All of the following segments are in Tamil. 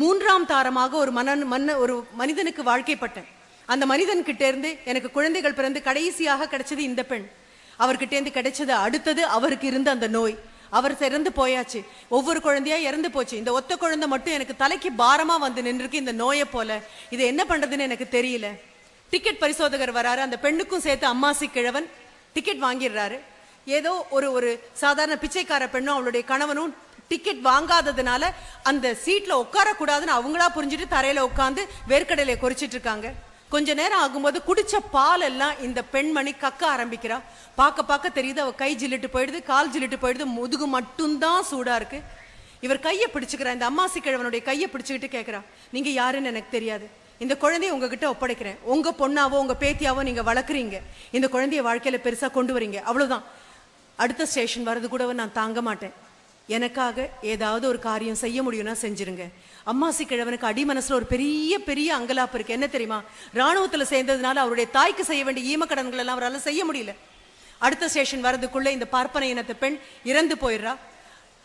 மூன்றாம் தாரமாக ஒரு மன்னன் மன்ன ஒரு மனிதனுக்கு வாழ்க்கைப்பட்டேன். அந்த மனிதன் கிட்ட இருந்து எனக்கு குழந்தைகள் பிறந்து கடைசியாக கிடைச்சது இந்த பெண். அவர்கிட்ட இருந்து கிடைச்சது அடுத்தது அவருக்கு இருந்த அந்த நோய். அவர் இறந்து போயாச்சு. ஒவ்வொரு குழந்தையா இறந்து போச்சு. இந்த ஒத்த குழந்தை மட்டும் எனக்கு தலைக்கு பாரமா வந்து நின்றுருக்கு இந்த நோயை போல. இது என்ன பண்றதுன்னு எனக்கு தெரியல. டிக்கெட் பரிசோதகர் வராரு. அந்த பெண்ணுக்கும் சேர்த்து அம்மாசி கிழவன் டிக்கெட் வாங்கிடுறாரு. ஏதோ ஒரு ஒரு சாதாரண பிச்சைக்கார பெண்ணும் அவளுடைய கணவனும் டிக்கெட் வாங்காததுனால அந்த சீட்ல உட்காரக்கூடாதுன்னு அவங்களா புரிஞ்சுட்டு தரையில உட்காந்து வேர்க்கடலையை கொறிச்சிட்டு இருக்காங்க கொஞ்ச நேரம் ஆகும்போது குடிச்ச பால் எல்லாம் இந்த பெண்மணி கக்க ஆரம்பிக்கிறா. பார்க்க பார்க்க தெரியுது அவ கை ஜில்லிட்டு போயிடுது கால் ஜில்லிட்டு போயிடுது முதுகு மட்டும்தான் சூடா இருக்கு. இவர் கையை பிடிச்சுக்கிறா இந்த அம்மாசி கிழவனுடைய கையை பிடிச்சுக்கிட்டு கேட்கிறா நீங்க யாருன்னு எனக்கு தெரியாது. இந்த குழந்தைய உங்ககிட்ட ஒப்படைக்கிறேன். உங்க பொண்ணாவோ உங்க பேத்தியாவோ நீங்க வளர்க்குறீங்க. இந்த குழந்தைய வாழ்க்கையில பெருசா கொண்டு வரீங்க. அவ்வளவுதான். அடுத்த ஸ்டேஷன் வர்றது கூட நான் தாங்க மாட்டேன். எனக்காக ஏதாவது ஒரு காரியம் செய்ய முடியும்னா செஞ்சிருங்க. அம்மாசி கிழவனுக்கு அடி மனசுல ஒரு பெரிய பெரிய அங்கலாப்பு இருக்கு. என்ன தெரியுமா? ராணுவத்துல சேர்ந்ததுனால அவருடைய தாய்க்கு செய்ய வேண்டிய ஈமக்கடன்கள் எல்லாம் அவரால் செய்ய முடியல. அடுத்த ஸ்டேஷன் வரதுக்குள்ள இந்த பார்ப்பன இனத்து பெண் இறந்து போயிடுறா.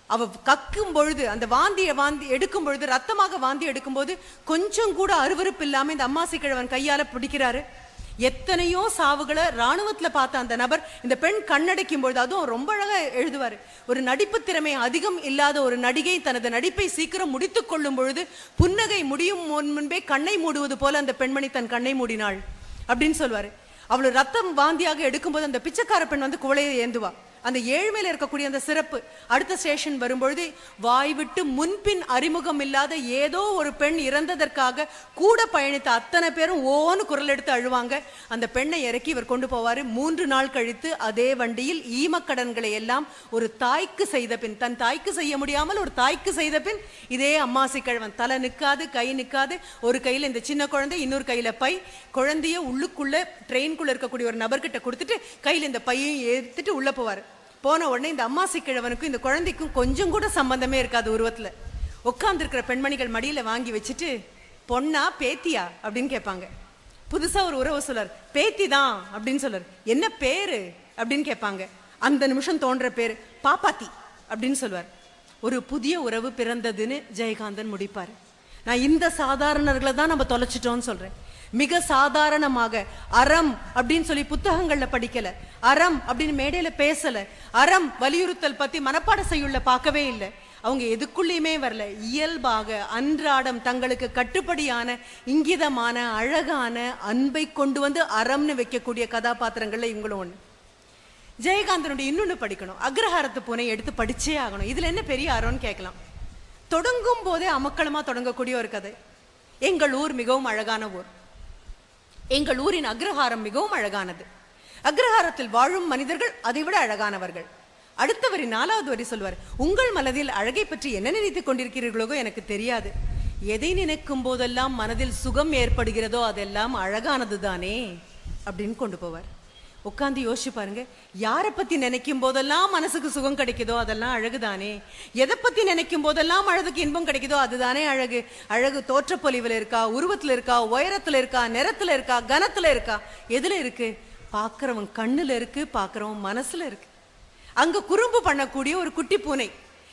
அவ கக்கும் பொழுது அந்த வாந்தியை வாந்தி எடுக்கும் பொழுது ரத்தமாக வாந்தி எடுக்கும்போது கொஞ்சம் கூட அருவருப்பு இல்லாம இந்த அம்மாசி கிழவன் கையால பிடிக்கிறாரு. எத்தனையோ சாவுகளை ராணுவத்தில் பார்த்த அந்த நபர் இந்த பெண் கண்ணடைக்கும் பொழுது அதுவும் ரொம்ப அழகாக எழுதுவார். ஒரு நடிப்பு திறமை அதிகம் இல்லாத ஒரு நடிகை தனது நடிப்பை சீக்கிரம் முடித்து கொள்ளும் பொழுது புன்னகை முடியும் முன் முன்பே கண்ணை மூடுவது போல அந்த பெண்மணி தன் கண்ணை மூடினாள் அப்படின்னு சொல்வார். அவள் ரத்தம் வாந்தியாக எடுக்கும்போது அந்த பிச்சைக்கார பெண் வந்து குவளையை ஏந்துவா. அந்த ஏழ்மையில் இருக்கக்கூடிய அந்த சிறப்பு. அடுத்த ஸ்டேஷன் வரும்பொழுது வாய் விட்டு முன்பின் அறிமுகம் இல்லாத ஏதோ ஒரு பெண் இறந்ததற்காக கூட பயணித்த அத்தனை பேரும் ஓன்னு குரல் எடுத்து அழுவாங்க. அந்த பெண்ணை இறக்கி இவர் கொண்டு போவார். மூன்று நாள் கழித்து அதே வண்டியில் ஈமக்கடன்களை எல்லாம் ஒரு தாய்க்கு செய்த பின் தன் தாய்க்கு செய்ய முடியாமல் ஒரு தாய்க்கு செய்த பின் இதே அம்மாசி கிழவன். தலை நிற்காது கை நிற்காது ஒரு கையில் இந்த சின்ன குழந்தை இன்னொரு கையில் பை. குழந்தைய உள்ளுக்குள்ளே ட்ரெயின்குள்ளே இருக்கக்கூடிய ஒரு நபர்கிட்ட கொடுத்துட்டு கையில் இந்த பையையும் ஏற்றுட்டு உள்ளே போவார். போன உடனே இந்த அம்மாசி கிழவனுக்கும் இந்த குழந்தைக்கும் கொஞ்சம் கூட சம்பந்தமே இருக்காது உருவத்தில். உட்காந்துருக்கிற பெண்மணிகள் மடியில் வாங்கி வச்சுட்டு பொண்ணா பேத்தியா? அப்படின்னு கேட்பாங்க. புதுசாக ஒரு உறவு சொல்லர் பேத்தி தான் அப்படின்னு சொல்லர் என்ன பேரு? அப்படின்னு கேட்பாங்க. அந்த நிமிஷம் தோன்ற பேர் பாப்பாத்தி அப்படின்னு சொல்லுவார் ஒரு புதிய உறவு பிறந்ததுன்னு ஜெயகாந்தன் முடிப்பார். நான் இந்த சாதாரணர்களை தான் நம்ம தொலைச்சிட்டோம்னு சொல்கிறேன் மிக சாதாரணமாக அறம் அப்படின்னு சொல்லி புத்தகங்கள்ல படிக்கல. அறம் அப்படின்னு மேடையில பேசல. அறம் வலியுறுத்தல் பத்தி மனப்பாட செய்யுள்ள பார்க்கவே இல்லை. அவங்க எதுக்குள்ளேயுமே வரல. இயல்பாக அன்றாடம் தங்களுக்கு கட்டுப்படியான இங்கிதமான அழகான அன்பை கொண்டு வந்து அறம்னு வைக்கக்கூடிய கதாபாத்திரங்கள்ல இவங்களும் ஒண்ணு. ஜெயகாந்தனுடைய இன்னொன்னு படிக்கணும். அக்ரஹாரத்து பூனை எடுத்து படிச்சே ஆகணும். இதுல என்ன பெரிய அறம்னு கேட்கலாம். தொடங்கும் போதே அமக்களமா தொடங்கக்கூடிய ஒரு கதை. எங்கள் ஊர் மிகவும் அழகான ஊர். எங்கள் ஊரின் அக்ரஹாரம் மிகவும் அழகானது. அக்ரஹாரத்தில் வாழும் மனிதர்கள் அதைவிட அழகானவர்கள். அடுத்தவரின் நாலாவது வரி சொல்வார் உங்கள் மனதில் அழகை பற்றி என்ன நினைத்துக் கொண்டிருக்கிறீர்களோ எனக்கு தெரியாது. எதை நினைக்கும் போதெல்லாம் மனதில் சுகம் ஏற்படுகிறதோ அதெல்லாம் அழகானது தானே அப்படின்னு கொண்டு போவார். உட்காந்து யோசிச்சு பாருங்க. யாரை பத்தி நினைக்கும் போதெல்லாம் மனசுக்கு சுகம் கிடைக்குதோ அதெல்லாம் அழகுதானே. எதை பத்தி நினைக்கும் போதெல்லாம் அழகுக்கு இன்பம் கிடைக்குதோ அதுதானே அழகு. அழகு தோற்றப்பொலிவில் இருக்கா உருவத்துல இருக்கா உயரத்துல இருக்கா நிறத்துல இருக்கா கனத்துல இருக்கா? எதுல இருக்கு? பார்க்குறவன் கண்ணுல இருக்கு பார்க்குறவன் மனசுல இருக்கு. அங்க குறும்பு பண்ணக்கூடிய ஒரு குட்டி பூனை.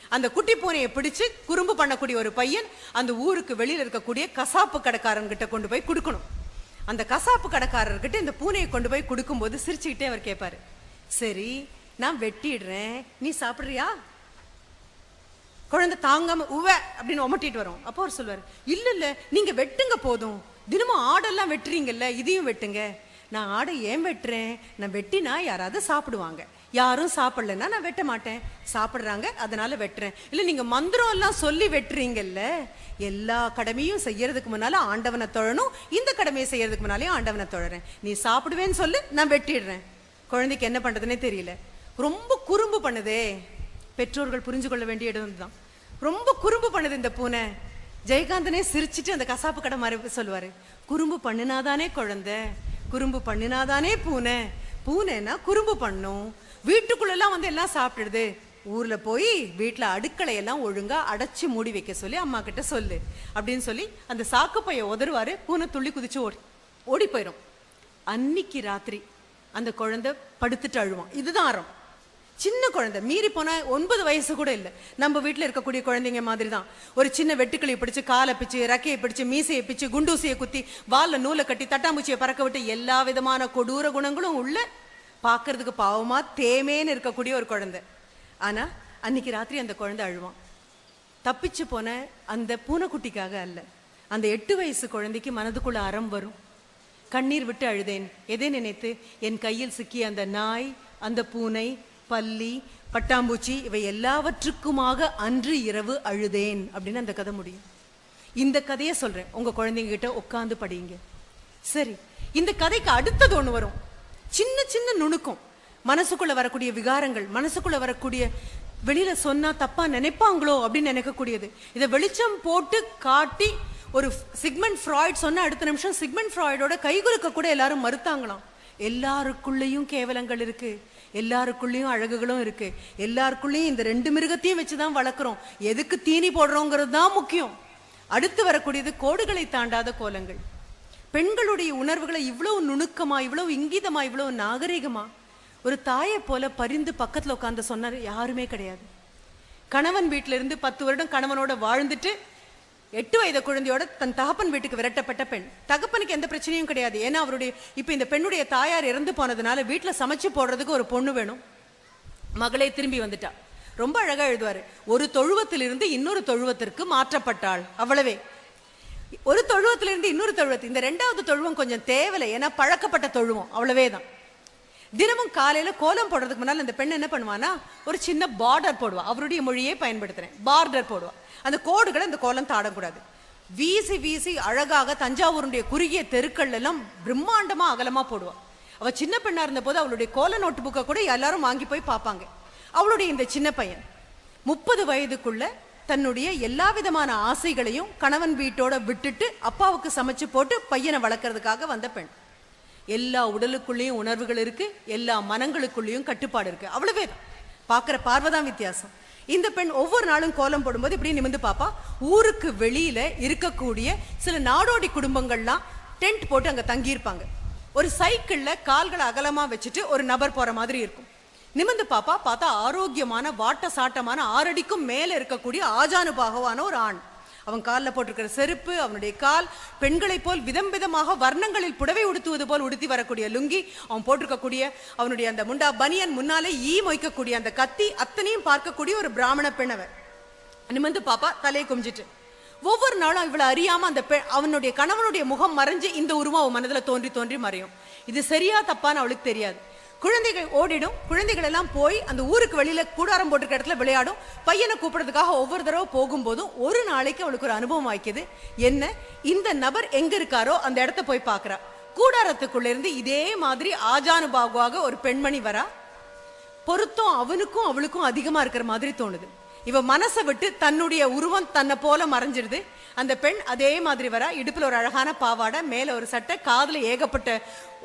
அந்த குட்டி பூனையை பிடிச்சு குறும்பு பண்ணக்கூடிய ஒரு பையன் அந்த ஊருக்கு வெளியில் இருக்கக்கூடிய கசாப்பு கடைக்காரன் கிட்ட கொண்டு போய் கொடுக்கணும். அந்த கசாப்பு கடைக்காரர்கிட்ட இந்த பூனையை கொண்டு போய் கொடுக்கும்போது சிரிச்சுக்கிட்டே அவர் கேட்பாரு சரி நான் வெட்டிடுறேன். நீ சாப்பிட்றியா? குழந்தை தாங்காம உவ அப்படின்னு ஒமட்டிட்டு வரும். அப்போ அவர் சொல்லுவார் இல்லை இல்லை நீங்கள் வெட்டுங்க போதும். தினமும் ஆடெல்லாம் வெட்டுறீங்கல்ல இதையும் வெட்டுங்க. நான் ஆடை ஏன் வெட்டுறேன்? நான் வெட்டினா யாராவது சாப்பிடுவாங்க. யாரும் சாப்பிடலன்னா நான் வெட்ட மாட்டேன். சாப்பிடுறாங்க அதனால வெட்டுறேன். இல்லை நீங்கள் மந்திரம் எல்லாம் சொல்லி வெட்டுறீங்கல்ல எல்லா கடமையும் செய்யறதுக்கு முன்னால ஆண்டவனை தொழணும். இந்த கடமையை செய்யறதுக்கு முன்னாலே ஆண்டவனை தொழறேன். நீ சாப்பிடுவேன்னு சொல்லு நான் வெட்டிடுறேன். குழந்தைக்கு என்ன பண்ணுறதுனே தெரியல. ரொம்ப குறும்பு பண்ணுதே. பெற்றோர்கள் புரிஞ்சு கொள்ள வேண்டிய இடம் தான் ரொம்ப குறும்பு பண்ணுது இந்த பூனை. ஜெயகாந்தனே சிரிச்சிட்டு அந்த கசாப்பு கடை மாதிரி சொல்லுவாரு. குறும்பு பண்ணினாதானே குழந்தை குறும்பு பண்ணினாதானே பூனை. பூனைன்னா குறும்பு பண்ணும். வீட்டுக்குள்ளெல்லாம் வந்து எல்லாம் சாப்பிடுது ஊரில் போய் வீட்டில் அடுக்களை எல்லாம் அடைச்சி மூடி வைக்க சொல்லி அம்மா கிட்ட சொல்லு. அப்படின்னு சொல்லி அந்த சாக்கு பைய பூனை துள்ளி குதிச்சு ஓடி ஓடி போயிடும் அன்னைக்கு ராத்திரி அந்த குழந்தை படுத்துட்டு அழுவான். இதுதான் அறம். சின்ன குழந்தை. மீறி போனால் ஒன்பது வயசு கூட இல்லை. நம்ம வீட்டில் இருக்கக்கூடிய குழந்தைங்க மாதிரி தான் ஒரு சின்ன வெட்டுக்கிளி பிடிச்சு காலை பிச்சு ரக்கையை பிடிச்சு மீசையை பிச்சு குண்டூசியை குத்தி வால்ல நூலை கட்டி தட்டாம்பூச்சியை பறக்க விட்டு எல்லா விதமான கொடூர குணங்களும் உள்ள பார்க்கறதுக்கு பாவமாக தேமேன்னு இருக்கக்கூடிய ஒரு குழந்தை. ஆனால் அன்னைக்கு ராத்திரி அந்த குழந்தை அழுவான். தப்பிச்சு போன அந்த பூனைக்குட்டிக்காக அல்ல. அந்த எட்டு வயசு குழந்தைக்கு மனதுக்குள்ள அறம் வரும். கண்ணீர் விட்டு அழுதேன். எதை நினைத்து? என் கையில் சிக்கிய அந்த நாய் அந்த பூனை பல்லி பட்டாம்பூச்சி இவை எல்லாவற்றுக்குமாக அன்று இரவு அழுதேன் அப்படின்னு அந்த கதை முடியும். இந்த கதையை சொல்றேன். உங்க குழந்தைங்க கிட்ட உட்காந்து படியுங்க. சரி இந்த கதைக்கு அடுத்தது ஒன்று வரும். சின்ன சின்ன நுணுக்கம். மனசுக்குள்ள வரக்கூடிய விகாரங்கள் மனசுக்குள்ள வரக்கூடிய வெளியில சொன்னா தப்பா நினைப்பாங்களோ அப்படின்னு நினைக்கக்கூடியது. இதை வெளிச்சம் போட்டு காட்டி ஒரு சிக்மெண்ட் ஃப்ராய்ட் சொன்னால் அடுத்த நிமிஷம் சிக்மெண்ட் ஃப்ராய்டோட கைகுலுக்க கூட எல்லாரும் மறுத்தாங்களாம். எல்லாருக்குள்ளேயும் கேவலங்கள் இருக்கு. எல்லாருக்குள்ளேயும் அழகுகளும் இருக்கு. எல்லாருக்குள்ளேயும் இந்த ரெண்டு மிருகத்தையும் வச்சுதான் வளர்க்குறோம். எதுக்கு தீனி போடுறோங்கிறது தான் முக்கியம். அடுத்து வரக்கூடியது கோடுகளை தாண்டாத கோலங்கள். பெண்களுடைய உணர்வுகளை இவ்வளவு நுணுக்கமா இவ்வளவு இங்கிதமா இவ்வளவு நாகரிகமா ஒரு தாயை போல பரிந்து பக்கத்தில் உட்காந்து சொன்னார் யாருமே கிடையாது. கணவன் வீட்டிலிருந்து பத்து வருடம் கணவனோட வாழ்ந்துட்டு எட்டு வயது குழந்தையோட தன் தகப்பன் வீட்டுக்கு விரட்டப்பட்ட பெண். தகப்பனுக்கு எந்த பிரச்சனையும் கிடையாது. ஏன்னா அவருடைய இப்போ இந்த பெண்ணுடைய தாயார் இறந்து போனதுனால வீட்டில் சமைச்சு போடுறதுக்கு ஒரு பொண்ணு வேணும். மகளே திரும்பி வந்துட்டா. ரொம்ப அழகாக எழுதுவார். ஒரு தொழுவத்திலிருந்து இன்னொரு தொழுவத்திற்கு மாற்றப்பட்டாள். அவ்வளவே. ஒரு தொழுவத்திலிருந்து இன்னொரு தொழுவத்து. இந்த ரெண்டாவது தொழுவம் கொஞ்சம் தேவையில்லை ஏன்னா பழக்கப்பட்ட தொழுவம். அவ்வளவே தான் தினமும் காலையில் கோலம் போடுறதுக்கு முன்னால் அந்த பெண் என்ன பண்ணுவானா ஒரு சின்ன பார்டர் போடுவா. அவருடைய மொழியே பயன்படுத்துறேன். பார்டர் போடுவா. அந்த கோடுகளை அந்த கோலம் தாடக்கூடாது. வீசி வீசி அழகாக தஞ்சாவூருடைய குறுகிய தெருக்கள் எல்லாம் பிரம்மாண்டமாக அகலமாக போடுவாள் அவள் சின்ன பெண்ணாக இருந்த போது அவளுடைய கோல நோட்டு புக்கை கூட எல்லாரும் வாங்கி போய் பார்ப்பாங்க. அவளுடைய இந்த சின்ன பையன் முப்பது வயதுக்குள்ள தன்னுடைய எல்லா விதமான ஆசைகளையும் கணவன் வீட்டோட விட்டுட்டு அப்பாவுக்கு சமைச்சு போட்டு பையனை வளர்க்கறதுக்காக வந்த பெண். எல்லா உடலுக்குள்ளேயும் உணர்வுகள் இருக்கு எல்லா மனங்களுக்குள்ளேயும் கட்டுப்பாடு இருக்கு. அவ்வளவே தான். பார்க்குற பார்வைதான் வித்தியாசம். இந்த பெண் ஒவ்வொரு நாளும் கோலம் போடும்போது இப்படி நிமிந்து பாப்பா. ஊருக்கு வெளியில இருக்கக்கூடிய சில நாடோடி குடும்பங்கள்லாம் டென்ட் போட்டு அங்க தங்கியிருப்பாங்க. ஒரு சைக்கிள்ல கால்களை அகலமா வச்சுட்டு ஒரு நபர் போற மாதிரி இருக்கும். நிமிந்து பாப்பா பார்த்தா ஆரோக்கியமான வாட்ட சாட்டமான ஆறடிக்கும் மேல இருக்கக்கூடிய ஆஜானுபாகவான ஒரு ஆண். அவன் காலில் போட்டிருக்கிற செருப்பு அவனுடைய கால் பெண்களைப் போல் விதம் விதமாக வர்ணங்களில் புடவை உடுத்துவது போல் உடுத்தி வரக்கூடிய லுங்கி அவன் போட்டிருக்கக்கூடிய அவனுடைய அந்த முண்டா பனியன் முன்னாலே ஈ மொய்க்கக்கூடிய அந்த கத்தி அத்தனையும் பார்க்கக்கூடிய ஒரு பிராமண பெண் அவன். நிமிந்து பாப்பா தலையை குமிஞ்சிட்டு ஒவ்வொரு நாளும் இவளை அறியாம அந்த பெ அவனுடைய கணவனுடைய முகம் மறைஞ்சு இந்த உருவம் அவன் மனதில் தோன்றி தோன்றி மறையும். இது சரியா தப்பான்னு அவளுக்கு தெரியாது. குழந்தைகள் ஓடிடும். குழந்தைகள் எல்லாம் போய் அந்த ஊருக்கு வெளியில கூடாரம் போட்டிருக்க இடத்துல விளையாடும். பையனை கூப்பிடுறதுக்காக ஒவ்வொரு தடவை போகும்போதும் ஒரு நாளைக்கு அவளுக்கு ஒரு அனுபவம் ஆயிக்குது என்ன? இந்த நபர் எங்க இருக்காரோ அந்த இடத்த போய் பார்க்கறா கூடாரத்துக்குள்ள இருந்து இதே மாதிரி ஆஜானுபாகுவாக ஒரு பெண்மணி வரா. பொருத்தம் அவனுக்கும் அவளுக்கும் அதிகமா இருக்கிற மாதிரி தோணுது. இவ மனசை விட்டு தன்னுடைய உருவம் தன்னை போல மறைஞ்சிடுது அந்த பெண் அதே மாதிரி வரா. இடுப்புல ஒரு அழகான பாவாடை மேல ஒரு சட்டை காதுல ஏகப்பட்ட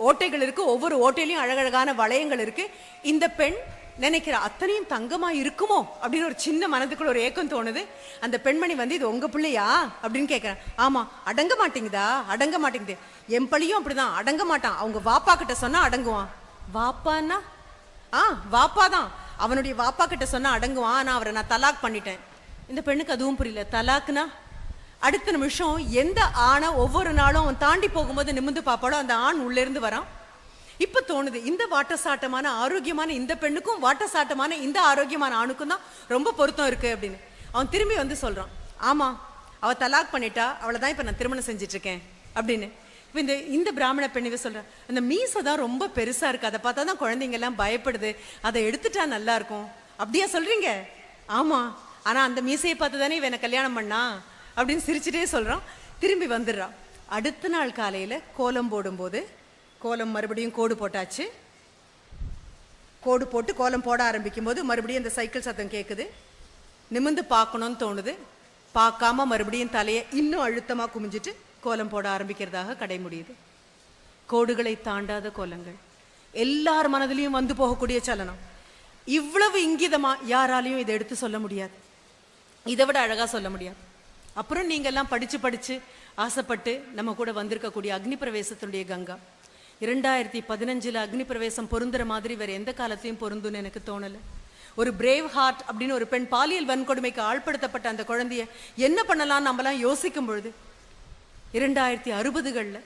ஓட்டைகள் இருக்கு. ஒவ்வொரு ஓட்டையிலையும் அழகழகான வளையங்கள் இருக்கு. இந்த பெண் நினைக்கிற அத்தனையும் தங்கமா இருக்குமோ? அப்படின்னு ஒரு சின்ன மனதுக்குள்ள ஒரு ஏக்கம் தோணுது. அந்த பெண்மணி வந்து இது உங்க பிள்ளையா? அப்படின்னு கேட்கிறேன் ஆமா. அடங்க மாட்டேங்குதா? அடங்க மாட்டேங்குது. என் பள்ளியும் அப்படிதான். அடங்க மாட்டான். அவங்க வாப்பா கிட்ட சொன்னா அடங்குவான். வாப்பான்னா? ஆ வாப்பா தான். அவனுடைய வாப்பா கிட்ட சொன்னால் அடங்குவான். ஆனால் அவரை நான் தலாக் பண்ணிட்டேன். இந்த பெண்ணுக்கு அதுவும் புரியல. தலாக்னா அடுத்த நிமிஷம் எந்த ஆணை ஒவ்வொரு நாளும் அவன் தாண்டி போகும்போது நிமிந்து பார்ப்பாளோ அந்த ஆண் உள்ளேருந்து வரான். இப்போ தோணுது இந்த வாட்டசாட்டமான ஆரோக்கியமான இந்த பெண்ணுக்கும் வாட்டசாட்டமான இந்த ஆரோக்கியமான ஆணுக்கும் தான் ரொம்ப பொருத்தம் இருக்கு அப்படின்னு. அவன் திரும்பி வந்து சொல்கிறான் ஆமாம் அவள் தலாக் பண்ணிட்டா அவளை தான் இப்போ நான் திருமணம் செஞ்சிட்ருக்கேன் அப்படின்னு. இந்த இந்த பிராமண பெண் இவ அந்த மீசை தான் ரொம்ப பெருசாக இருக்குது அதை பார்த்தா தான் குழந்தைங்கெல்லாம் பயப்படுது. அதை எடுத்துட்டா நல்லா இருக்கும். அப்படியா சொல்கிறீங்க ஆமாம் ஆனால் அந்த மீசையை பார்த்து தானே இவனை கல்யாணம் பண்ணா? அப்படின்னு சிரிச்சுட்டே சொல்கிறான் திரும்பி வந்துடுறான் அடுத்த நாள் காலையில் கோலம் போடும்போது கோலம் மறுபடியும் கோடு போட்டாச்சு. கோடு போட்டு கோலம் போட ஆரம்பிக்கும் போது மறுபடியும் அந்த சைக்கிள் சத்தம் கேட்குது நிமிந்து பார்க்கணும்னு தோணுது. பார்க்காம மறுபடியும் தலையை இன்னும் அழுத்தமாக குமிஞ்சிட்டு கோலம் போட ஆரம்பிக்கிறதாக கடை முடியுது கோடுகளை தாண்டாத கோலங்கள். எல்லார் மனதிலையும் வந்து போகக்கூடிய சலனம். இவ்வளவு இங்கிதமா யாராலையும் இதை எடுத்து சொல்ல முடியாது. இதை விட அழகாக சொல்ல முடியாது. அப்புறம் நீங்கள்லாம் படித்து படித்து ஆசைப்பட்டு நம்ம கூட வந்திருக்கக்கூடிய அக்னி பிரவேசத்தினுடைய கங்கா. இரண்டாயிரத்தி பதினஞ்சில் அக்னி பிரவேசம் பொருந்துற மாதிரி வேறு எந்த காலத்தையும் பொருந்துன்னு எனக்கு தோணலை. ஒரு பிரேவ் ஹார்ட் அப்படின்னு ஒரு பெண் பாலியல் வன்கொடுமைக்கு ஆள்படுத்தப்பட்ட அந்த குழந்தைய என்ன பண்ணலாம்னு நம்மலாம் யோசிக்கும் பொழுது இரண்டாயிரத்தி அறுபதுகளில்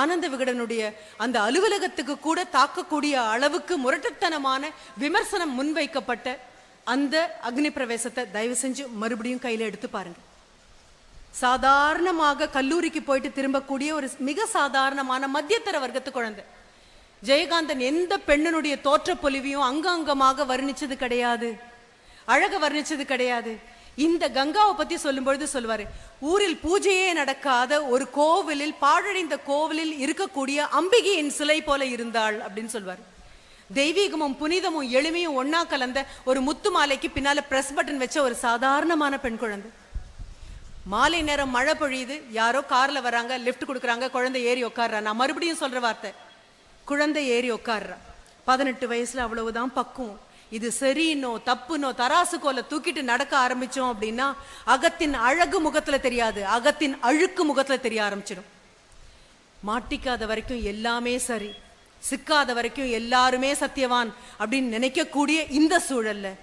ஆனந்த விகடனுடைய அந்த அலுவலகத்துக்கு கூட தாக்கக்கூடிய அளவுக்கு முரட்டுத்தனமான விமர்சனம் முன்வைக்கப்பட்ட அந்த அக்னி பிரவேசத்தை தயவு செஞ்சு மறுபடியும் கையில எடுத்து பாருங்க. சாதாரணமாக கல்லூரிக்கு போயிட்டு திரும்பக்கூடிய ஒரு மிக சாதாரணமான மத்தியத்தர வர்க்கத்து குழந்தை. ஜெயகாந்தன் எந்த பெண்ணினுடைய தோற்ற பொலிவையும் அங்கமாக வர்ணிச்சது கிடையாது. அழக வர்ணிச்சது கிடையாது. இந்த கங்காவை பத்தி சொல்லும்பொழுது சொல்லுவாரு ஊரில் பூஜையே நடக்காத ஒரு கோவிலில் பாழடைந்த கோவிலில் இருக்கக்கூடிய அம்பிகையின் சிலை போல இருந்தாள் அப்படின்னு சொல்வார் தெய்வீகமும் புனிதமும் எளிமையும் ஒன்னா கலந்த ஒரு முத்து மாலைக்கு பின்னால பிரஸ் பட்டன் வச்ச ஒரு சாதாரணமான பெண் குழந்தை. மாலை நேரம் மழை பொழியுது யாரோ கார்ல வராங்க லிஃப்ட் கொடுக்குறாங்க குழந்தை ஏறி உட்கார்றா. நான் மறுபடியும் சொல்ற வார்த்தை குழந்தை ஏறி உட்கார்றா. பதினெட்டு வயசுல அவ்வளவுதான் பக்குவம். இது சரின்னோ தப்புனோ தராசு கோல தூக்கிட்டு நடக்க ஆரம்பிச்சோம் அப்படின்னா அகத்தின் அழகு முகத்துல தெரியாது அகத்தின் அழுக்கு முகத்துல தெரிய ஆரம்பிச்சிடும். மாட்டிக்காத வரைக்கும் எல்லாமே சரி சிக்காத வரைக்கும் எல்லாருமே சத்தியவான் அப்படின்னு நினைக்கக்கூடிய இந்த சூழல்ல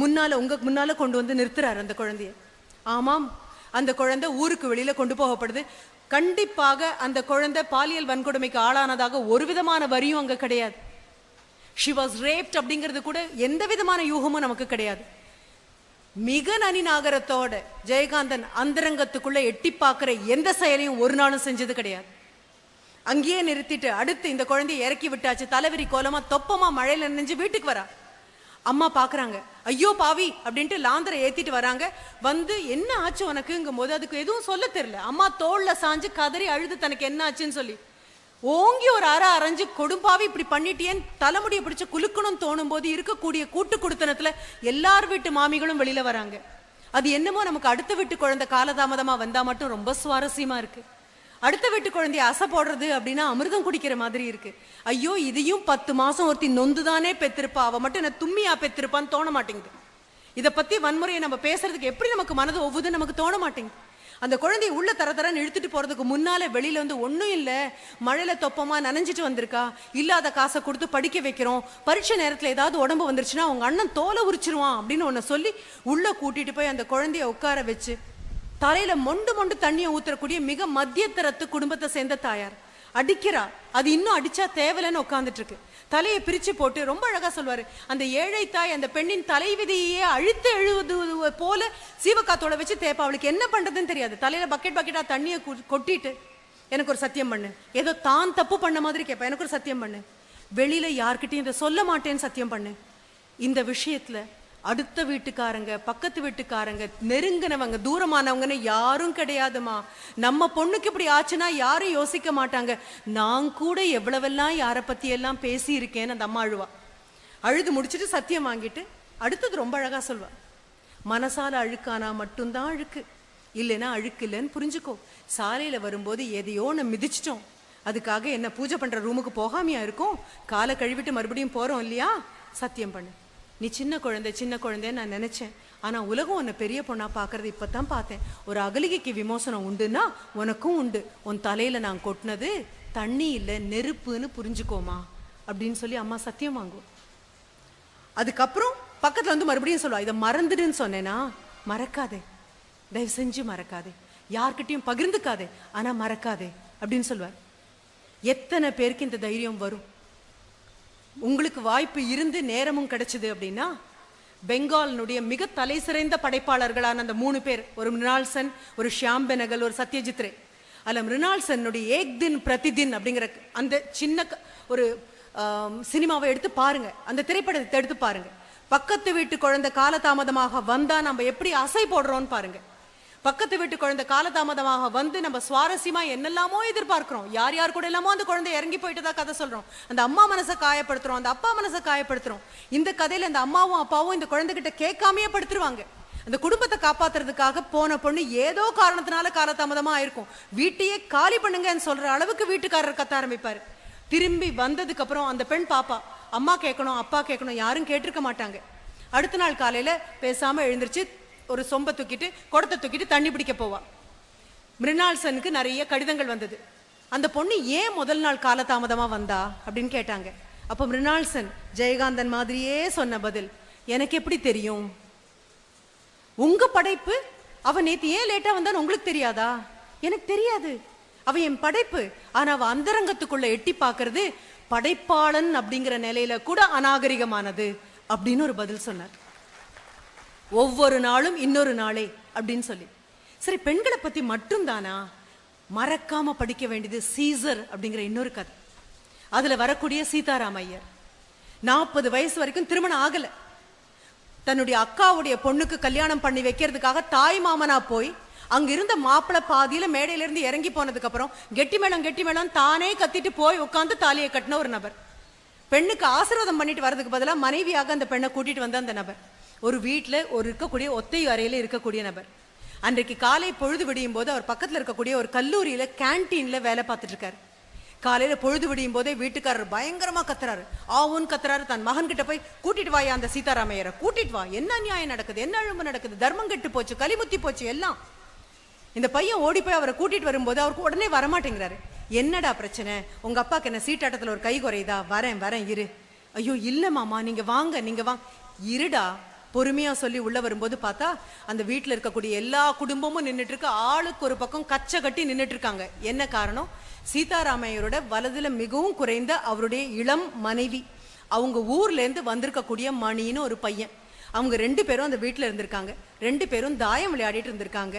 முன்னால உங்க முன்னால கொண்டு வந்து நிறுத்துறாரு அந்த குழந்தைய. ஆமாம் அந்த குழந்தை ஊருக்கு வெளியில கொண்டு போகப்படுது. கண்டிப்பாக அந்த குழந்தை பாலியல் வன்கொடுமைக்கு ஆளானதாக ஒரு விதமான வரியும் அங்க கிடையாது. ஷி வாஸ் ரேப்ட் அப்படிங்கிறது கூட எந்த விதமான யூகமும் நமக்கு கிடையாது. மிக நனி நாகரத்தோட ஜெயகாந்தன் அந்தரங்கத்துக்குள்ள எட்டி பார்க்குற எந்த செயலையும் ஒரு நாளும் செஞ்சது கிடையாது. அங்கேயே நிறுத்திட்டு அடுத்து இந்த குழந்தைய இறக்கி விட்டாச்சு. தலைவரி கோலமா தொப்பமா மழையில நினைஞ்சு வீட்டுக்கு வரா. அம்மா பாக்குறாங்க ஐயோ பாவி அப்படின்ட்டு லாந்தரை ஏத்திட்டு வராங்க. வந்து என்ன ஆச்சு உனக்குங்கும் போது அதுக்கு எதுவும் சொல்ல தெரியல. அம்மா தோல்ல சாஞ்சு கதறி அழுது தனக்கு என்ன ஆச்சுன்னு சொல்லி. ஓங்கி ஒரு அரை அரைஞ்சு கொடும்பாவி இப்படி பண்ணிட்டியேன் தலைமுடியை பிடிச்சு குலுக்கணும்னு தோணும் போது இருக்கக்கூடிய கூட்டு குடுத்தனத்துல எல்லார் வீட்டு மாமிகளும் வெளியில வராங்க. அது என்னமோ நமக்கு அடுத்த வீட்டு குழந்தை காலதாமதமா வந்தா மட்டும் ரொம்ப சுவாரஸ்யமா இருக்கு. அடுத்த வீட்டு குழந்தைய அசை போடுறது அப்படின்னா அமிர்தம் குடிக்கிற மாதிரி இருக்கு. ஐயோ இதையும் பத்து மாசம் ஒருத்தி நொந்துதானே பெத்திருப்பா. அவ மட்டும் என்ன தும்மியா பெத்திருப்பான்னு தோண மாட்டேங்குது. இதை பத்தி வன்முறையை நம்ம பேசுறதுக்கு எப்படி நமக்கு மனது ஒவ்வொரு நமக்கு தோண மாட்டேங்குது. அந்த குழந்தைய உள்ள தர தரன்னு இழுத்துட்டு போறதுக்கு முன்னால வெளியில வந்து ஒன்றும் இல்லை. மழையில தொப்பமா நனைஞ்சிட்டு வந்திருக்கா? இல்லாத காசை கொடுத்து படிக்க வைக்கிறோம். பரீட்சை நேரத்தில் ஏதாவது உடம்பு வந்துருச்சுன்னா அவங்க அண்ணன் தோலை உரிச்சிருவான் அப்படின்னு ஒன்று சொல்லி உள்ள கூட்டிட்டு போய் அந்த குழந்தைய உட்கார வச்சு தலையில மொண்டு மொண்டு தண்ணியை ஊத்துறக்கூடிய மிக மத்தியத்தரத்து குடும்பத்தை சேர்ந்த தாயார். அடிக்கிறா. அது இன்னும் அடிச்சா தேவையில்லைன்னு உட்காந்துட்டு இருக்கு. தலையை பிரித்து போட்டு ரொம்ப அழகாக சொல்வார். அந்த ஏழை தாய் அந்த பெண்ணின் தலைவிதியே அழுத்து எழுவது போல சீவக்காத்தோட வச்சு தேப்பா அவளுக்கு என்ன பண்ணுறதுன்னு தெரியாது. தலையில் பக்கெட் பக்கெட்டாக தண்ணியை கொட்டிட்டு எனக்கு ஒரு சத்தியம் பண்ணு. ஏதோ தான் தப்பு பண்ண மாதிரி கேட்பேன் எனக்கு ஒரு சத்தியம் பண்ணு. வெளியில் யார்கிட்டையும் இதை சொல்ல மாட்டேன்னு சத்தியம் பண்ணு. இந்த விஷயத்தில் அடுத்த வீட்டுக்காரங்க பக்கத்து வீட்டுக்காரங்க நெருங்கினவங்க தூரமானவங்கன்னு யாரும் கிடையாதுமா. நம்ம பொண்ணுக்கு இப்படி ஆச்சுன்னா யாரும் யோசிக்க மாட்டாங்க. நான் கூட எவ்வளவெல்லாம் யாரை பற்றியெல்லாம் எல்லாம் அந்த அம்மா அழுவா. அழுது முடிச்சுட்டு சத்தியம் வாங்கிட்டு அடுத்தது ரொம்ப அழகாக சொல்வா. மனசால் அழுக்கானா மட்டும்தான் அழுக்கு. இல்லைன்னா அழுக்கு இல்லைன்னு புரிஞ்சுக்கோ. சாலையில் வரும்போது எதையோ நம்ம மிதிச்சிட்டோம். அதுக்காக என்ன பூஜை பண்ணுற ரூமுக்கு போகாமையா இருக்கும்? காலை கழுவிட்டு மறுபடியும் போகிறோம் இல்லையா? சத்தியம் பண்ணு. நீ சின்ன குழந்தை சின்ன குழந்தைன்னு நான் நினைச்சேன். ஆனா உலகம் உன்னை பெரிய பொண்ணா இப்போ இப்பதான் பார்த்தேன். ஒரு அகலிகைக்கு விமோசனம் உண்டுன்னா உனக்கும் உண்டு. உன் தலையில நான் கொட்டினது தண்ணி இல்லை நெருப்புன்னு புரிஞ்சுக்கோமா? அப்படின்னு சொல்லி அம்மா சத்தியம் வாங்கும் அதுக்கப்புறம் பக்கத்துல வந்து மறுபடியும் சொல்லுவா இதை மறந்துடுன்னு சொன்னேனா? மறக்காதே. தயவு செஞ்சு மறக்காதே. யார்கிட்டையும் பகிர்ந்துக்காதே. ஆனா மறக்காதே. அப்படின்னு சொல்லுவார் எத்தனை பேருக்கு இந்த தைரியம் வரும்? உங்களுக்கு வாய்ப்பு இருந்து நேரமும் கிடைச்சது அப்படின்னா பெங்காலினுடைய மிக தலை சிறைந்த படைப்பாளர்களான அந்த மூணு பேர் ஒரு மிருனால்சன் ஒரு ஷியாம் பெனகல் ஒரு சத்யஜித் ரே. அதில் மிருனால்சனுடைய ஏக் தின் பிரதிதின் அப்படிங்கிற அந்த சின்ன ஒரு சினிமாவை எடுத்து பாருங்க. அந்த திரைப்படத்தை எடுத்து பாருங்க. பக்கத்து வீட்டு குழந்தை காலதாமதமாக வந்தா நம்ம எப்படி அசை போடுறோம்னு பாருங்க. பக்கத்து வீட்டு குழந்தை காலதாமதமாக வந்து நம்ம சுவாரஸ்யமா என்னெல்லாமோ எதிர்பார்க்கிறோம். யார் யார் கூட எல்லாமோ அந்த குழந்தை இறங்கி போயிட்டு தான் கதை சொல்றோம். அந்த அம்மா மனசை காயப்படுத்துறோம். அந்த அப்பா மனசை காயப்படுத்துறோம். இந்த கதையில அந்த அம்மாவும் அப்பாவும் இந்த குழந்தைகிட்ட கேட்காமயே படுத்துருவாங்க. அந்த குடும்பத்தை காப்பாத்துறதுக்காக போன பொண்ணு ஏதோ காரணத்தினால காலதாமதமா ஆயிருக்கும். வீட்டையே காலி பண்ணுங்கன்னு சொல்ற அளவுக்கு வீட்டுக்காரர் கத்த ஆரம்பிப்பாரு. திரும்பி வந்ததுக்கு அப்புறம் அந்த பெண் பாப்பா அம்மா கேட்கணும் அப்பா கேட்கணும் யாரும் கேட்டிருக்க மாட்டாங்க. அடுத்த நாள் காலையில பேசாம எழுந்திருச்சு ஒரு சொம்பை தூக்கிட்டு குடத்தை தூக்கிட்டு தண்ணி பிடிக்க போவாள் மிருனால்சனுக்கு நிறைய கடிதங்கள் வந்தது. அந்த பொண்ணு ஏன் முதல் நாள் காலதாமதமா வந்தா அப்படின்னு கேட்டாங்க. அப்போ மிருனால்சன் ஜெயகாந்தன் மாதிரியே சொன்ன பதில் எனக்கு எப்படி தெரியும்? உங்க படைப்பு அவன் நேற்று ஏன் லேட்டா வந்தான்னு உங்களுக்கு தெரியாதா? எனக்கு தெரியாது. அவன் என் படைப்பு ஆனால் அவன் அந்தரங்கத்துக்குள்ள எட்டி பார்க்கறது படைப்பாளன் அப்படிங்கிற நிலையில கூட அநாகரிகமானது அப்படின்னு ஒரு பதில் சொன்னார். ஒவ்வொரு நாளும் இன்னொரு நாளே அப்படின்னு சொல்லி. சரி பெண்களை பத்தி மட்டும்தானா? மறக்காம படிக்க வேண்டியது சீசர் அப்படிங்கிற இன்னொரு கதை. அதுல வரக்கூடிய சீதாராம் ஐயர் நாற்பது வயசு வரைக்கும் திருமணம் ஆகல. தன்னுடைய அக்காவுடைய பொண்ணுக்கு கல்யாணம் பண்ணி வைக்கிறதுக்காக தாய் மாமனா போய் அங்கிருந்த இருந்த பாதியில மேடையிலிருந்து இறங்கி போனதுக்கு அப்புறம் கெட்டி மேளம் கெட்டி மேளம் தானே கத்திட்டு போய் உட்காந்து தாலியை கட்டின ஒரு நபர். பெண்ணுக்கு ஆசீர்வாதம் பண்ணிட்டு வரதுக்கு பதிலாக மனைவியாக அந்த பெண்ணை கூட்டிட்டு வந்த அந்த நபர். ஒரு வீட்டில் ஒரு இருக்கக்கூடிய ஒத்தை அறையில் இருக்கக்கூடிய நபர். அன்றைக்கு காலை பொழுது விடியும் போது அவர் பக்கத்தில் இருக்கக்கூடிய ஒரு கல்லூரியில் கேன்டீனில் வேலை பார்த்துட்டு இருக்காரு. காலையில் பொழுது விடியும் போதே வீட்டுக்காரர் பயங்கரமாக கத்துறாரு. ஆவுன்னு கத்துறாரு தன் மகன் கிட்ட போய் கூட்டிட்டு வாயா அந்த சீதாராமையரை. கூட்டிட்டு வா. என்ன நியாயம் நடக்குது? என்ன அழும்பு நடக்குது? தர்மம் கெட்டு போச்சு கலிமுத்தி போச்சு எல்லாம். இந்த பையன் ஓடி போய் அவரை கூட்டிட்டு வரும்போது அவருக்கு உடனே வரமாட்டேங்கிறாரு. என்னடா பிரச்சனை? உங்க அப்பாக்கு என்ன சீட்டாட்டத்தில் ஒரு கை குறையுதா? வரேன் வரேன் இரு. ஐயோ இல்லை மாமா. நீங்க வாங்க நீங்க வாங்க இருடா. பொறுமையாக சொல்லி உள்ள வரும்போது பார்த்தா அந்த வீட்டில் இருக்கக்கூடிய எல்லா குடும்பமும் நின்னுட்டு இருக்கு ஆளுக்கு ஒரு பக்கம் கச்சை கட்டி நின்னுட்டு இருக்காங்க என்ன காரணம்? சீதாராமையரோட வலதுல மிகவும் குறைந்த அவருடைய இளம் மனைவி. அவங்க ஊர்லேருந்து வந்திருக்கக்கூடிய மணின்னு ஒரு பையன். அவங்க ரெண்டு பேரும் அந்த வீட்டில் இருந்திருக்காங்க. ரெண்டு பேரும் தாயம் விளையாடிட்டு இருந்திருக்காங்க.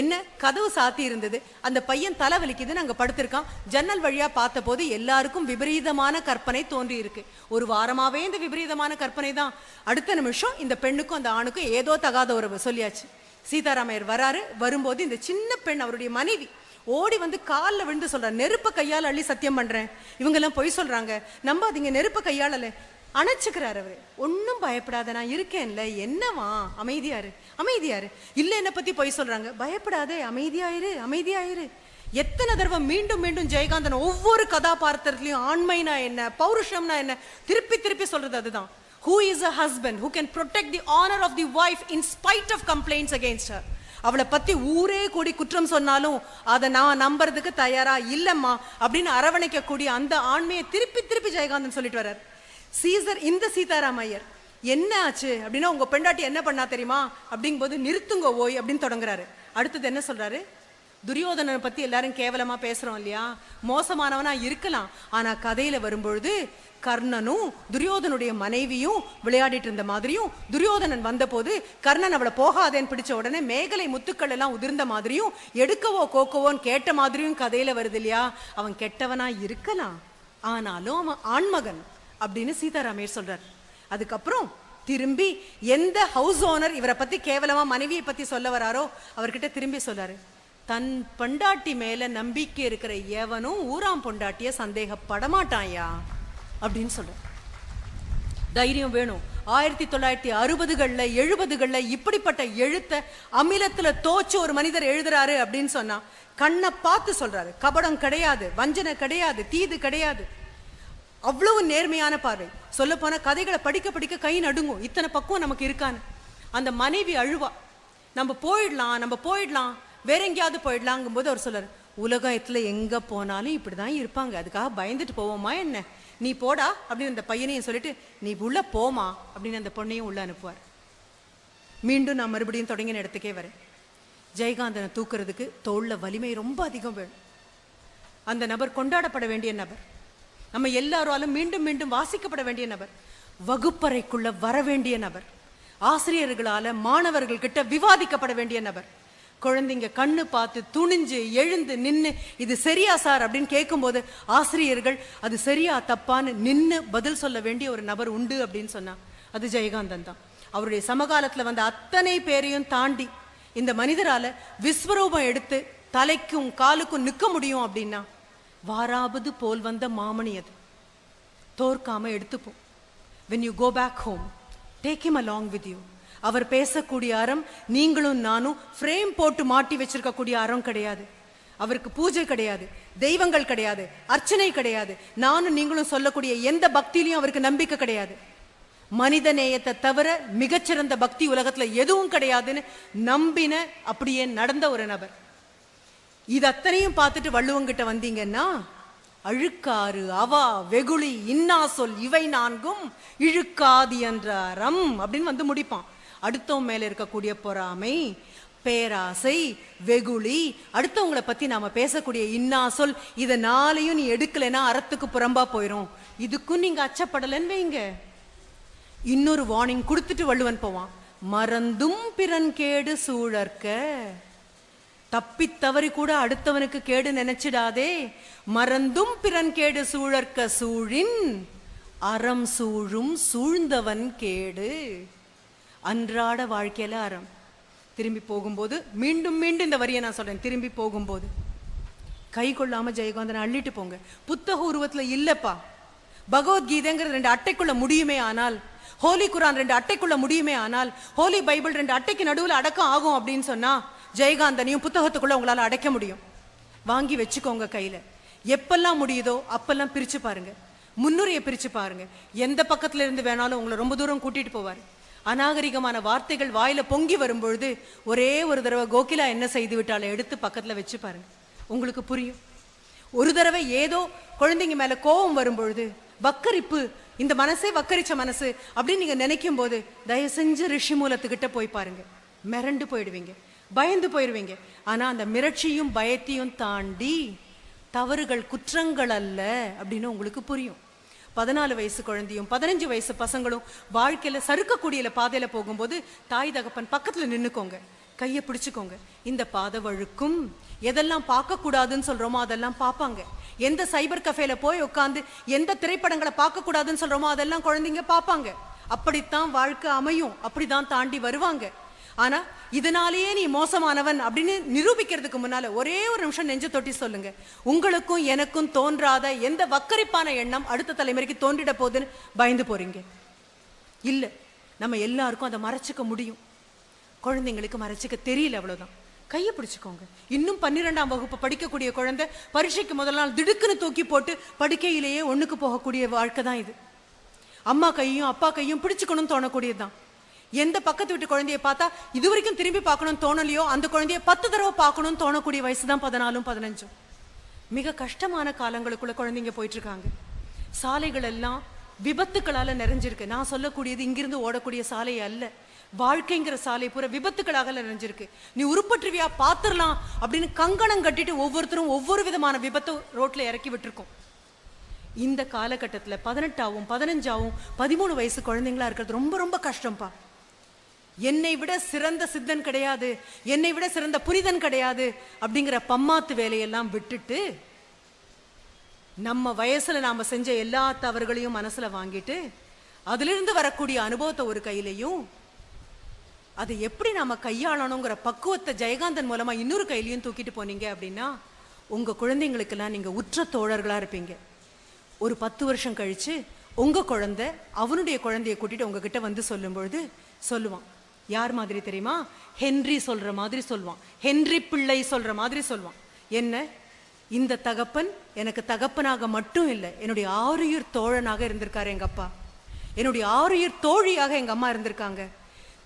என்ன? கதவு சாத்தி இருந்தது. அந்த பையன் தலை வலிக்குதுன்னு அங்க படுத்திருக்கான். ஜன்னல் வழியா பார்த்தபோது எல்லாருக்கும் விபரீதமான கற்பனை தோன்றி இருக்கு. ஒரு வாரமாகவே இந்த விபரீதமான கற்பனை தான். அடுத்த நிமிஷம் இந்த பெண்ணுக்கும் அந்த ஆணுக்கும் ஏதோ தகாத உறவு சொல்லியாச்சு. சீதாராமையர் வராரு. வரும்போது இந்த சின்ன பெண் அவருடைய மனைவி ஓடி வந்து காலில் விழுந்து சொல்கிறார் நெருப்ப கையால் அள்ளி சத்தியம் பண்ணுறேன் இவங்கெல்லாம் பொய் சொல்கிறாங்க நம்பாதீங்க நெருப்ப கையாளல அணைச்சுக்கிறாரு அவர். ஒன்றும் பயப்படாத நான் இருக்கேன்ல என்னவா? அமைதியாரு அமைதியாரு இல்லை என்னை பற்றி பொய் சொல்கிறாங்க பயப்படாதே அமைதியாயிரு அமைதியாயிரு எத்தனை தடவை மீண்டும் மீண்டும் ஜெயகாந்தன் ஒவ்வொரு கதாபாத்திரத்துலையும் ஆண்மைனா என்ன பௌருஷம்னா என்ன திருப்பி திருப்பி சொல்றது அதுதான். Who is a husband who can protect the honour of the wife in spite of complaints against her அவளை பத்தி ஊரே கூடி குற்றம் சொன்னாலும் அதை நான் நம்புறதுக்கு தயாரா இல்லைம்மா அப்படின்னு அரவணைக்கக்கூடிய அந்த ஆண்மையை திருப்பி திருப்பி ஜெயகாந்தன் சொல்லிட்டு வர்றார். சீசர் இந்த சீதாராம் ஐயர். என்ன ஆச்சு? அப்படின்னா உங்க பெண்டாட்டி என்ன பண்ணா தெரியுமா? அப்படிங்கும்போது நிறுத்துங்க ஓய் அப்படின்னு தொடங்குறாரு. அடுத்தது என்ன சொல்றாரு? துரியோதனனை பத்தி எல்லாரும் கேவலமா பேசுறோம் இல்லையா? மோசமானவனா இருக்கலாம். ஆனா கதையில வரும்பொழுது கர்ணனும் துரியோதனுடைய மனைவியும் விளையாடிட்டு இருந்த மாதிரியும் துரியோதனன் வந்தபோது கர்ணன் அவளை போகாதேன்னு பிடிச்ச உடனே மேகலை முத்துக்கள் எல்லாம் உதிர்ந்த மாதிரியும் எடுக்கவோ கோக்கவோன்னு கேட்ட மாதிரியும் கதையில வருது இல்லையா? அவன் கெட்டவனா இருக்கலாம். ஆனாலும் அவன் ஆண்மகன். அப்படின்னு சீதாராமையர் சொல்றார். அதுக்கப்புறம் திரும்பி எந்த ஹவுஸ் ஓனர் இவரை பத்தி கேவலமா மனைவியை பத்தி சொல்ல வராரோ அவர்கிட்ட திரும்பி சொல்றாரு. தன் பொண்டாட்டி மேல நம்பிக்கை இருக்கிற எவனும் ஊராம் பொண்டாட்டிய சந்தேகப்படமாட்டாயா? அப்படின்னு சொல்றார். தைரியம் வேணும். ஆயிரத்தி தொள்ளாயிரத்தி அறுபதுகள்ல எழுபதுகள்ல இப்படிப்பட்ட எழுத்த அமிலத்துல தோச்சு ஒரு மனிதர் எழுதுறாரு அப்படின்னு சொன்னா கண்ணை பார்த்து சொல்றாரு. கபடம் கிடையாது வஞ்சனை கிடையாது தீது கிடையாது. அவ்வளவு நேர்மையான பார்வை. சொல்ல போன கதைகளை படிக்க படிக்க கை நடுங்கும். இத்தனை பக்குவம் நமக்கு இருக்கான்னு. அந்த மனைவி அழுவா. நம்ம போயிடலாம் நம்ம போயிடலாம் வேற எங்கேயாவது போயிடலாங்கும் போது அவர் சொல்றாரு உலகத்துல எங்க போனாலும் இப்படிதான் இருப்பாங்க. அதுக்காக பயந்துட்டு போவோமா என்ன? நீ போடா அப்படின்னு அந்த பையனையும் சொல்லிட்டு நீ உள்ள போமா அப்படின்னு அந்த பொண்ணையும் உள்ள அனுப்புவார். மீண்டும் நான் மறுபடியும் தொடங்கின இடத்துக்கே வரேன். ஜெயகாந்தனை தூக்குறதுக்கு தோல்ல வலிமை ரொம்ப அதிகம் வேணும். அந்த நபர் கொண்டாடப்பட வேண்டிய நபர். நம்ம எல்லாராலும் மீண்டும் மீண்டும் வாசிக்கப்பட வேண்டிய நபர் வகுப்பறைக்குள்ள வர வேண்டிய நபர் ஆசிரியர்களால மாணவர்கள் கிட்ட விவாதிக்கப்பட வேண்டிய நபர். குழந்தைங்க கண்ணு பார்த்து துணிஞ்சு எழுந்து நின்னு இது சரியா சார் அப்படின்னு கேட்கும்போது ஆசிரியர்கள் அது சரியா தப்பான்னு நின்னு பதில் சொல்ல வேண்டிய ஒரு நபர் உண்டு அப்படின்னு சொன்னா அது ஜெயகாந்தன் தான். அவருடைய சமகாலத்துல வந்த அத்தனை பேரையும் தாண்டி இந்த மனிதரால விஸ்வரூபம் எடுத்து தலைக்கும் காலுக்கும் நிற்க முடியும் அப்படின்னா வாராவது போல் வந்த மாமணி அது. தோற்காம எடுத்துப்போம் when you go back home take him along with you அவர் பேசக்கூடிய அறம் நீங்களும் நானும் ஃப்ரேம் போட்டு மாட்டி வச்சிருக்கக்கூடிய அறம் கிடையாது. அவருக்கு பூஜை கிடையாது தெய்வங்கள் கிடையாது அர்ச்சனை கிடையாது. நானும் நீங்களும் சொல்லக்கூடிய எந்த பக்தியிலையும் அவருக்கு நம்பிக்கை கிடையாது. மனித நேயத்தை தவிர மிகச்சிறந்த பக்தி உலகத்துல எதுவும் கிடையாதுன்னு நம்பின அப்படியே நடந்த ஒரு நபர். இது அத்தனையும் பார்த்துட்டு வள்ளுவங்கிட்ட வந்தீங்கன்னா அழுக்காறு அவா வெகுளி இன்னா சொல் இவை நான்கும் இழுக்காதி என்ற அறம் அப்படின்னு வந்து முடிப்பான். அடுத்தவன் மேல இருக்கக்கூடிய பொறாமை பேராசை வெகுளி அடுத்தவங்களை பத்தி நாம பேசக்கூடிய இன்னா சொல் இதை நாளையும் நீ எடுக்கலைன்னா அறத்துக்கு புறம்பா போயிரும். இதுக்கும் நீங்க அச்சப்படலன்னு வைங்க. இன்னொரு வார்னிங் கொடுத்துட்டு வள்ளுவன் போவான். மறந்தும் பிறன் கேடு சூழற்க தப்பித் தவறி கூட அடுத்தவனுக்கு கேடு நினைச்சிடாதே. மறந்தும் பிறன் கேடு சூழற்க சூழின் அறம் சூழும் சூழ்ந்தவன் கேடு. அன்றாட வாழ்க்கையில அறம். திரும்பி போகும்போது மீண்டும் மீண்டும் இந்த வரியை நான் சொல்றேன் திரும்பி போகும்போது. கை கொள்ளாம ஜெயகாந்தனை அள்ளிட்டு போங்க. புத்தக உருவத்துல இல்லப்பா. பகவத்கீதைங்கிற ரெண்டு அட்டைக்குள்ள முடியுமே ஆனால் ஹோலி குரான் ரெண்டு அட்டைக்குள்ள முடியுமே ஆனால் ஹோலி பைபிள் ரெண்டு அட்டைக்கு நடுவில் அடக்கம் ஆகும் அப்படின்னு சொன்னா ஜெயகாந்தனையும் புத்தகத்துக்குள்ள உங்களால் அடைக்க முடியும். வாங்கி வச்சுக்கோங்க கையில. எப்பெல்லாம் முடியுதோ அப்பெல்லாம் பிரிச்சு பாருங்க. முன்னுரையை பிரிச்சு பாருங்க. எந்த பக்கத்துல இருந்து வேணாலும் உங்களை ரொம்ப தூரம் கூட்டிட்டு போவார். அநாகரிகமான வார்த்தைகள் வாயில பொங்கி வரும்பொழுது ஒரே ஒரு தடவை கோகிலா என்ன செய்து விட்டாலும் எடுத்து பக்கத்துல வச்சு பாருங்க. உங்களுக்கு புரியும். ஒரு தடவை ஏதோ குழந்தைங்க மேல கோபம் வரும்பொழுது வக்கரிப்பு இந்த மனசே வக்கரிச்ச மனசு அப்படின்னு நீங்க நினைக்கும் போது தயவு செஞ்சு ரிஷி மூலத்துக்கிட்ட போய் பாருங்க. மிரண்டு போயிடுவீங்க. பயந்து போயிடுவீங்க ஆனால் அந்த மிரட்சியும் பயத்தையும் தாண்டி தவறுகள் குற்றங்கள் அல்ல அப்படின்னு உங்களுக்கு புரியும். பதினாலு வயசு குழந்தையும் பதினஞ்சு வயசு பசங்களும் வாழ்க்கையில் சறுக்கக்கூடியல பாதையில் போகும்போது தாய் தகப்பன் பக்கத்தில் நின்றுக்கோங்க கையை பிடிச்சிக்கோங்க. இந்த பாதை வழுக்கும். எதெல்லாம் பார்க்கக்கூடாதுன்னு சொல்கிறோமோ அதெல்லாம் பார்ப்பாங்க. எந்த சைபர் கஃபேல போய் உட்காந்து எந்த திரைப்படங்களை பார்க்கக்கூடாதுன்னு சொல்கிறோமோ அதெல்லாம் குழந்தைங்க பார்ப்பாங்க. அப்படித்தான் வாழ்க்கை அமையும். அப்படிதான் தாண்டி வருவாங்க. ஆனா இதனாலேயே நீ மோசமானவன் அப்படின்னு நிரூபிக்கிறதுக்கு முன்னால ஒரே ஒரு நிமிஷம் நெஞ்ச தொட்டி சொல்லுங்க. உங்களுக்கும் எனக்கும் தோன்றாத எந்த வக்கரிப்பான எண்ணம் அடுத்த தலைமுறைக்கு தோன்றிட போகுதுன்னு பயந்து போறீங்க? இல்ல நம்ம எல்லாருக்கும் அதை மறைச்சிக்க முடியும். குழந்தைங்களுக்கு மறைச்சிக்க தெரியல அவ்வளவுதான். கையை பிடிச்சிக்கோங்க. இன்னும் பன்னிரெண்டாம் வகுப்பு படிக்கக்கூடிய குழந்தை பரீட்சைக்கு முதல் நாள் திடுக்குன்னு தூக்கி போட்டு படுக்கையிலேயே ஒண்ணுக்கு போகக்கூடிய வாழ்க்கை தான் இது. அம்மா கையும் அப்பா கையும் பிடிச்சுக்கணும்னு தோணக்கூடியதுதான். எந்த பக்கத்து வீட்டு குழந்தைய பார்த்தா இது வரைக்கும் திரும்பி பார்க்கணும்னு தோணலையோ அந்த குழந்தைய பத்து தடவை பார்க்கணும்னு தோணக்கூடிய வயசு தான் பதினாலும் பதினஞ்சும். மிக கஷ்டமான காலங்களுக்குள்ள குழந்தைங்க போயிட்டு இருக்காங்க சாலைகள் எல்லாம் விபத்துக்களால் நிறைஞ்சிருக்கு. நான் சொல்லக்கூடியது இங்கிருந்து ஓடக்கூடிய சாலை அல்ல. வாழ்க்கைங்கிற சாலை பூரா விபத்துக்களாக நிறைஞ்சிருக்கு. நீ உருப்பற்றுவியா பார்த்துடலாம் அப்படின்னு கங்கணம் கட்டிட்டு ஒவ்வொருத்தரும் ஒவ்வொரு விதமான விபத்து ரோட்ல இறக்கி விட்டுருக்கோம். இந்த காலகட்டத்தில் பதினெட்டாவும் பதினஞ்சாவும் பதிமூணு வயசு குழந்தைங்களா இருக்கிறது ரொம்ப ரொம்ப கஷ்டம்ப்பா. என்னை விட சிறந்த சித்தன் கிடையாது என்னை விட சிறந்த புரிதன் கிடையாது அப்படிங்கிற பம்மாத்து வேலையெல்லாம் விட்டுட்டு நம்ம வயசுல நாம செஞ்ச எல்லா தவறுகளையும் மனசுல வாங்கிட்டு அதிலிருந்து வரக்கூடிய அனுபவத்தை ஒரு கையிலையும் அதை எப்படி நாம கையாளணுங்கிற பக்குவத்தை ஜெயகாந்தன் மூலமா இன்னொரு கையிலையும் தூக்கிட்டு போனீங்க அப்படின்னா உங்க குழந்தைங்களுக்கெல்லாம் நீங்க உற்ற தோழர்களா இருப்பீங்க. ஒரு பத்து வருஷம் கழிச்சு உங்க குழந்தை அவனுடைய குழந்தைய கூட்டிட்டு உங்ககிட்ட வந்து சொல்லும் பொழுது சொல்லுவான் யார் மாதிரி தெரியுமா? ஹென்றி சொல்ற மாதிரி சொல்லுவான் ஹென்றி பிள்ளை சொல்ற மாதிரி சொல்லுவான் என்ன? இந்த தகப்பன் எனக்கு தகப்பனாக மட்டும் இல்லை என்னுடைய ஆறுயிர் தோழனாக இருந்திருக்காரு எங்க அப்பா. என்னுடைய ஆறுயிர் தோழியாக எங்க அம்மா இருந்திருக்காங்க.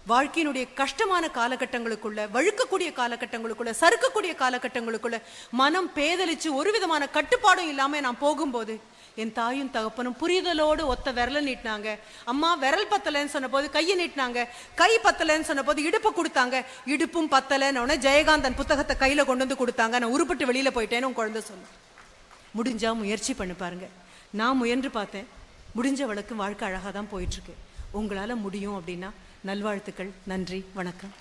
வாழ்க்கையினுடைய கஷ்டமான காலகட்டங்களுக்குள்ள வழுக்கக்கூடிய காலகட்டங்களுக்குள்ள சறுக்கக்கூடிய காலகட்டங்களுக்குள்ள மனம் பேதலிச்சு ஒரு விதமான கட்டுப்பாடும் இல்லாம நான் போகும்போது என் தாயும் தகப்பனும் புரிதலோடு ஒத்த விரல நீட்டினாங்க. அம்மா விரல் பத்தலைன்னு சொன்ன போது கையை நீட்டினாங்க. கை பத்தலைன்னு சொன்ன போது இடுப்பு கொடுத்தாங்க. இடுப்பும் பத்தலைன்னு உடனே ஜெயகாந்தன் புத்தகத்தை கையில கொண்டு வந்து கொடுத்தாங்க. நான் உருப்பட்டு வெளியில போயிட்டேன்னு உன் குழந்தை சொன்னேன் முடிஞ்சா முயற்சி பண்ணி பாருங்க. நான் முயன்று பார்த்தேன். முடிஞ்ச வழக்கு வாழ்க்கை அழகாக தான் போயிட்டு இருக்கு. உங்களால முடியும் அப்படின்னா நல்வாழ்த்துக்கள். நன்றி. வணக்கம்.